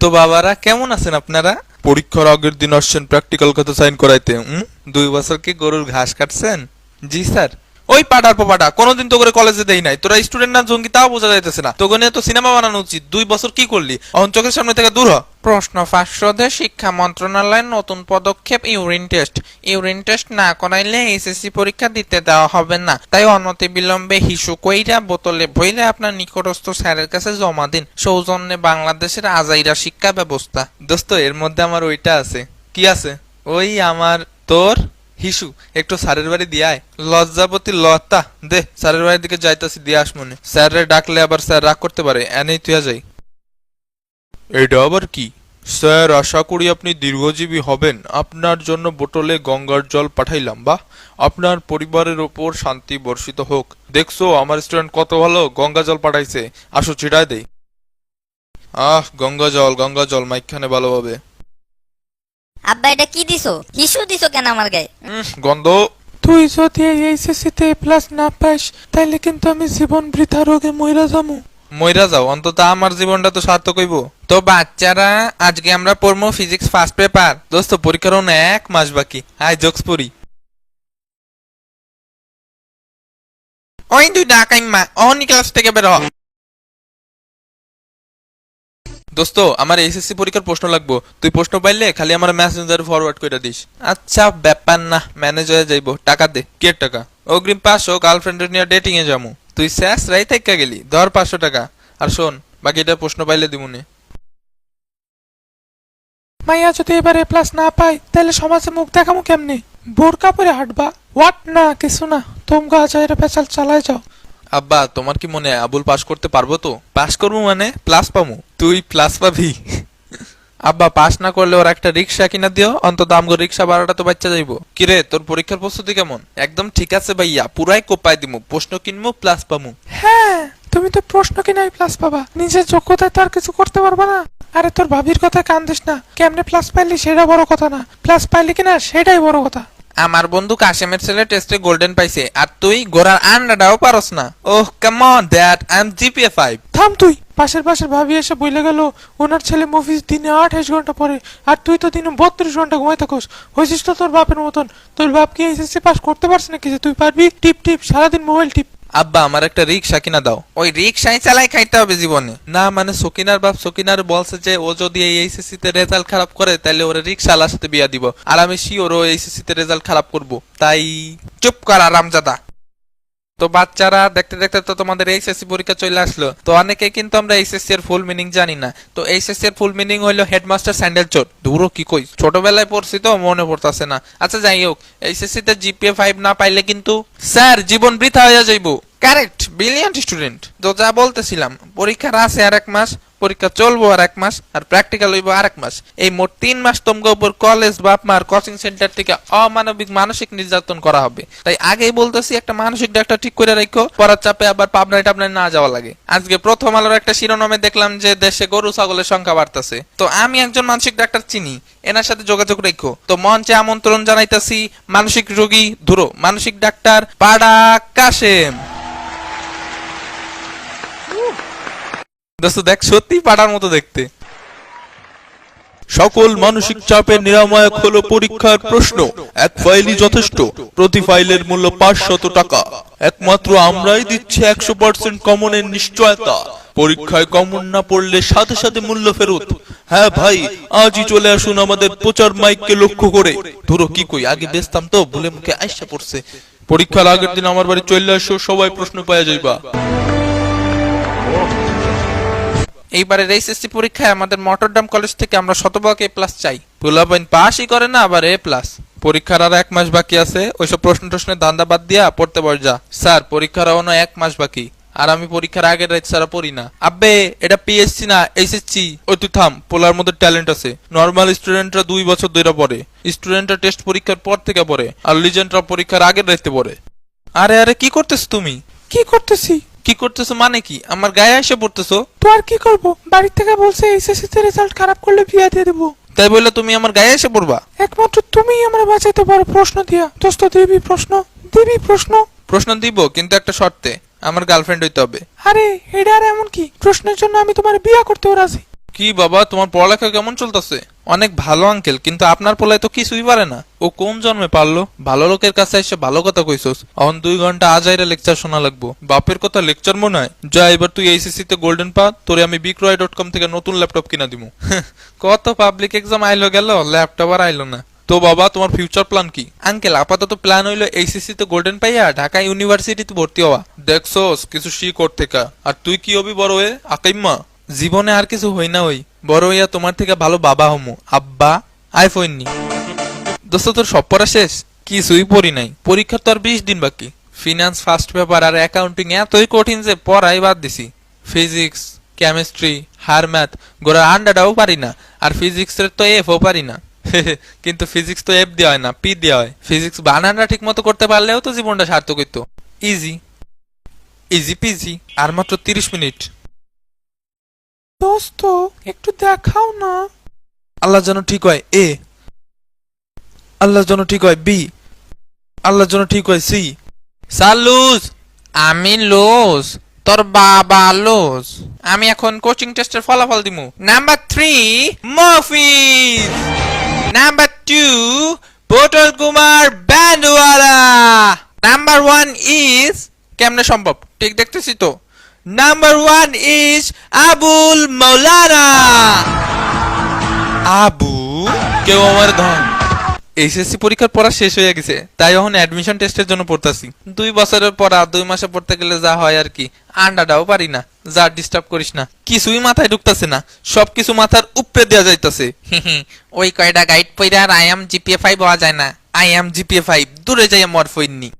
তো বাবারা কেমন আছেন আপনারা? পরীক্ষার আগের দিন আসছেন প্র্যাকটিক্যাল কথা সাইন করাইতে হুম? দুই বছর কি গরুর ঘাস কাটছেন? জি স্যার। ওই পাটার পোপাটা কোনোদিন তো করে কলেজে দেই নাই। তোরা স্টুডেন্ট না জঙ্গি তাও বোঝা যাইতেছে না। তোকে নিয়ে তো সিনেমা বানানো উচিত। দুই বছর কি করলি? অন চোখের সামনে থেকে দূর হ। প্রশ্ন ফাঁস রোধে শিক্ষা মন্ত্রণালয়ের নতুন পদক্ষেপ ইউরিন টেস্ট ইউরিন টেস্ট না করাইলে এসএসসি পরীক্ষা দিতে দেওয়া হবে না। তাই অনতি বিলম্বে হিসু কইরা বোতলে ভইলে আপনার নিকটস্থ স্যারের কাছে জমা দিন। সৌজন্যে বাংলাদেশের আজাইরা শিক্ষা ব্যবস্থা। দোস্ত এর মধ্যে আমার ওইটা আছে। কি আছে? ওই আমার তোর হিসু, একটু স্যারের বাড়ি দিয়ে আয়। লজ্জাপতি লতা, দে, স্যারের বাড়ির দিকে যাইতাছি, দিয়ে আস মনে। স্যারে ডাকলে আবার স্যার রাগ করতে পারে, এনেই তুই যাই। এটা আবার কি? স্যার, আশা করি আপনি দীর্ঘজীবী হবেন। আপনার জন্য বোটলে গঙ্গার জল পাঠাইলাম বা আপনার পরিবারের ওপর শান্তি বর্ষিত হোক। দেখছ, আমার স্টুডেন্ট কত ভালো, গঙ্গা জল পাঠাইছে। আসো চিড়ায় দেই। আহ, গঙ্গা জল গঙ্গা জল মাইখানে ভালোভাবে। আব্বা এটা কি দিছো? হিসু দিছো কেন আমার গায়ে? গন্ধ। তুই যদি এই এইচএসসিতে প্লাস না পাস তাইলে কিন্তু আমি জীবন বৃথা রোগে মইরা যামু। মইরা যাও অন্তত আমার জীবনটা তো সার্থক হইব। তো বাচ্চারা আজকে আমরা পড়ব ফিজিক্স ফার্স্ট পেপার দোস্ত পরীক্ষার এক মাস বাকি। হাই জোকস পড়ি। ওই দুই ডাকাইম্মা অহনি ক্লাস থেকে বের হ। দোস্ত আমার এসএসসি পরীক্ষার প্রশ্ন লাগবো। তুই প্রশ্ন পাইলে খালি আমার মেসেঞ্জার ফরওয়ার্ড করে দিস। আচ্ছা ব্যাপার না ম্যানেজ হয়ে যাইবো। টাকা দে কে টাকা? অগ্রিম পাঁচশো গার্লফ্রেন্ডের নিয়ে ডেটিং এ যামু। তুই শেষ রাই থেকে গেলি ধর পাঁচশো টাকা। আর শোন বাকিটা প্রশ্ন পাইলে দিমুনে। মাইয়া যদি এবারে প্লাস না পাই তাহলে সমাজে মুখ দেখামু কেমনে? বোরকা পরে হাঁটবা? হোয়াট না কিছু না। তোমরা আজাইরা পেঁচাল চালায় যাও। আব্বা তোমার কি মনে হয় আবুল পাস করতে পারব তো? পাস করব মানে প্লাস পামু? তুই প্লাস পাবি। আব্বা পাস না করলে ওর একটা রিক্সা কিনা দিও অন্তত আমগো রিক্সা ভাড়াটা তো বাচ্চা যাইবো। কিরে তোর পরীক্ষার প্রস্তুতি কেমন? একদম ঠিক আছে ভাইয়া পুরাই কোপাই দিমু প্রশ্ন কিনবো প্লাস পামু। হ্যাঁ তুমি তো প্রশ্ন কিনাই প্লাস পাবা। নিজের যোগ্যতায় তো আর কিছু করতে পারবা না। আরে তোর ভাবির কথা কান্দিস না। কেমনে প্লাস পাইলি সেটা বড় কথা না। প্লাস পাইলি কিনা সেটাই বড় কথা। আমার বন্ধু কাশেমের ছেলে টেস্টে গোল্ডেন পাইছে আর তুই গোড়ার আন্ডাটাও পারস না। ওহ come on that I am GPA 5 থাম তুই। পাশের পাশের ভাবি এসে বইলে গেল ওনার ছেলে মুভিজ দিনে আঠাশ ঘণ্টা পরে আর তুই তো দিনে বত্রিশ ঘণ্টা ঘুমাই থাকোস। হয়েছিস তো তোর বাপের মতন। তোর বাপ কি এসএসসি পাস করতে পারছে নাকি যে তুই পারবি? টিপ টিপ সারাদিন মোবাইল টিপ। আব্বা আমার একটা রিক্সা কিনা দাও। ওই রিক্সায় চালাই খাইতে হবে জীবনে। না মানে সকিনার বাপ সকিনার বলছে যে ও যদি এই এইচএসসি তে রেজাল্ট খারাপ করে তাহলে ওরে রিক্সাওয়ালার সাথে বিয়া দিব। আর আমি শিওর ও এইচএসসি তে রেজাল্ট খারাপ করব। তাই চুপ কর আরামজাদা। তো বাচ্চারা দেখতে দেখতে তো তোমাদের এইচএসসি পরীক্ষা চলে আসলো। তো অনেকে কিন্তু আমরা এইচএসসি এর ফুল মিনিং জানি না। তো এইচএসসি এর ফুল মিনিং হলো হেডমাস্টার স্যান্ডেল চোর দূর কি কই? ছোটবেলায় পড়ছি তো, মনে পড়তাছে না। আচ্ছা যাই হোক, এইচএসসি তে জিপিএ ফাইভ না পাইলে কিন্তু স্যার, জীবন বৃথা হয়ে যাইবো। কারেক্ট ব্রিলিয়ান্ট স্টুডেন্ট তো যা বলতেছিলাম, পরীক্ষার আছে আর এক মাস পরীক্ষা চলবো আর এক মাস, আর প্র্যাকটিক্যাল হইব আর এক মাস। এই মোট তিন মাস তোমাকে উপর কলেজ বাপ মার কোচিং সেন্টার থেকে অমানবিক মানসিক নির্যাতন করা হবে। তাই আগেই বলতেছি, একটা মানসিক ডাক্তার ঠিক করে রাখো পড়ার চাপে আবার পাবনায় টাবনায় না যাওয়া লাগে। আজকে প্রথম আলোর একটা শিরোনামে দেখলাম যে দেশে গরু, ছাগলের সংখ্যা বাড়তেছে। তো আমি একজন মানসিক ডাক্তার চিনি, এনার সাথে যোগাযোগ রেখো তো মঞ্চে আমন্ত্রণ জানাইতাছি, মানসিক রোগী ধুরো, মানসিক ডাক্তার পাড়া কাশেম। দোস্ত, দেখ, সত্যি পাটার মতো দেখতে। সকল মানসিক চাপের নিরাময়ক হলো পরীক্ষার প্রশ্ন। এক ফাইলই যথেষ্ট, প্রতি ফাইলের মূল্য পাঁচশত টাকা। একমাত্র আমরাই দিচ্ছি একশো পার্সেন্ট কমনের নিশ্চয়তা। পরীক্ষায় কমন না পড়লে সাথে সাথে মূল্য ফেরত। হ্যাঁ ভাই, আজই চলে আসুন আমাদের প্রচার মাইককে লক্ষ্য করে। ধরো, কি কই, আগে বেচতাম তো, ভুলে মুখে আইসা পড়ছে। পরীক্ষার আগের দিন আমার বাড়ি চলে আসো, সবাই প্রশ্ন পাওয়া যাইবা। এইবারের এইচএসসি পরীক্ষায় আমাদের মটরডাম কলেজ থেকে আমরা শতভাগ এ প্লাস চাই। পোলাপাইন পাসই করে না, আবার এ প্লাস পরীক্ষার আর এক মাস বাকি আছে, ওইসব প্রশ্ন টশ্নের দান্দা বাদ দিয়া পড়তে বস যা। স্যার, পরীক্ষার অন্য এক মাস বাকি। আর আমি পরীক্ষার আগের রাত ছাড়া পড়ি না। আব্বে, এটা পিএসসি না এইচএসসি ওই তুই থাম, পোলার মধ্যে ট্যালেন্ট আছে। নর্মাল স্টুডেন্টরা দুই বছর ধরে পড়ে। স্টুডেন্টরা টেস্ট পরীক্ষার পর থেকে পড়ে। আর লিজেন্ডরা পরীক্ষার আগের রাতে পড়ে। আরে আরে, কি করতেছ তুমি? কি করতেছি? কি করতেছো মানে কি? আমার গায়ে এসে পড়তেছো? তো আর কি করব? বাড়ি থেকে বলছে এইচএসসি তে রেজাল্ট খারাপ করলে বিয়া দিয়ে দেবো। তাই বললে তুমি আমার গায়ে এসে পড়বা? একমাত্র তুমিই আমার বাঁচাইতে পারো প্রশ্ন দিয়া। দোস্ত দিবি প্রশ্ন? দিবি প্রশ্ন? প্রশ্ন দিব কিন্তু একটা শর্তে আমার গার্লফ্রেন্ড হইতে হবে। আরে এটা আর এমন কি? প্রশ্নের জন্য আমি তোমার বিয়া করতেও রাজি। কি বাবা, তোমার পড়ালেখা কেমন চলতেছে? অনেক ভালো আঙ্কেল কিন্তু আপনার পোলায় তো কিছুই পারে না। ও কোন জন্মে পারল? ভালো লোকের কাছে এসে ভালো কথা কইছস। এখন দুই ঘণ্টা আজ আইরা লেকচার শোনা লাগবো। বাপের কথা লেকচার মনে হয়? যা, এবার তুই এইচএসসি তে গোল্ডেন পা, তোরে আমি বিক্রয় ডট কম থেকে নতুন ল্যাপটপ কিনা দিমু। কত পাবলিক এক্সাম আইলো গেল ল্যাপটপ আর আইলো না। তো বাবা, তোমার ফিউচার প্ল্যান কি? আঙ্কেল আপাতত প্ল্যান হইল এইচএসসি তে গোল্ডেন পাইয়া ঢাকা ইউনিভার্সিটিতে ভর্তি হওয়া। দেখছস, কিছু শি করতে আর তুই কি হবি বড় হয়ে? আকাইম্মা। জীবনে আর কিছু হই না ওই। বড় হইয়া তোমার থেকে ভালো বাবা হমু। আব্বা আইফোন নি। দোস্ত, তোর সব পড়া শেষ? কিছুই পড়ি নাই। পরীক্ষার তো আর বিশ দিন বাকি। ফিনান্স ফার্স্ট পেপার আর অ্যাকাউন্টিং এতই কঠিন যে পড়াই বাদ দিছি। ফিজিক্স কেমিস্ট্রি হার ম্যাথ গোড়ার আন্ডাটাও পারি না। আর ফিজিক্সের তো এফও পারি না। কিন্তু ফিজিক্স তো এফ দেওয়া হয় না পি দেওয়া হয়। ফিজিক্স বানানটা ঠিক মতো করতে পারলেও তো জীবনটা সার্থক হইতো। ইজি ইজি পিজি আর মাত্র তিরিশ মিনিট। দোস্ত একটু দেখাও না। আল্লাহ যেন ঠিক হয় এ। আল্লাহ যেন ঠিক হয় বি। আল্লাহ যেন ঠিক হয় সি। সালুজ আমি লোজ তোর বাবা লোজ। আমি এখন কোচিং টেস্টের ফলাফল দিমু। Number three Mofiz number two Potol Kumar ব্যান্ডওয়ালা number one is কেমনে সম্ভব? ঠিক দেখতেছি তো? Number one is Abul Maulana Abu? কেউ আমার ধন। এইচএসসি পরীক্ষার পড়া শেষ হয়ে গেছে তাই এখন অ্যাডমিশন টেস্টের জন্য পড়তাছি। দুই বছরের পড়া দুই মাসে পড়তে গেলে যা হয় আর কি। আন্ডাটাও পারি না যা ডিস্টার্ব করিস না। কিছুই মাথায় ঢুকতাছে না সবকিছু মাথার উপরে দেওয়া যাইতাছে। ওই কয়টা গাইড পইরা আর আই এম জিপিএ ফাইভ হওয়া যায় না। আই এম জিপিএ ফাইভ দূরে যাই মরফইননি।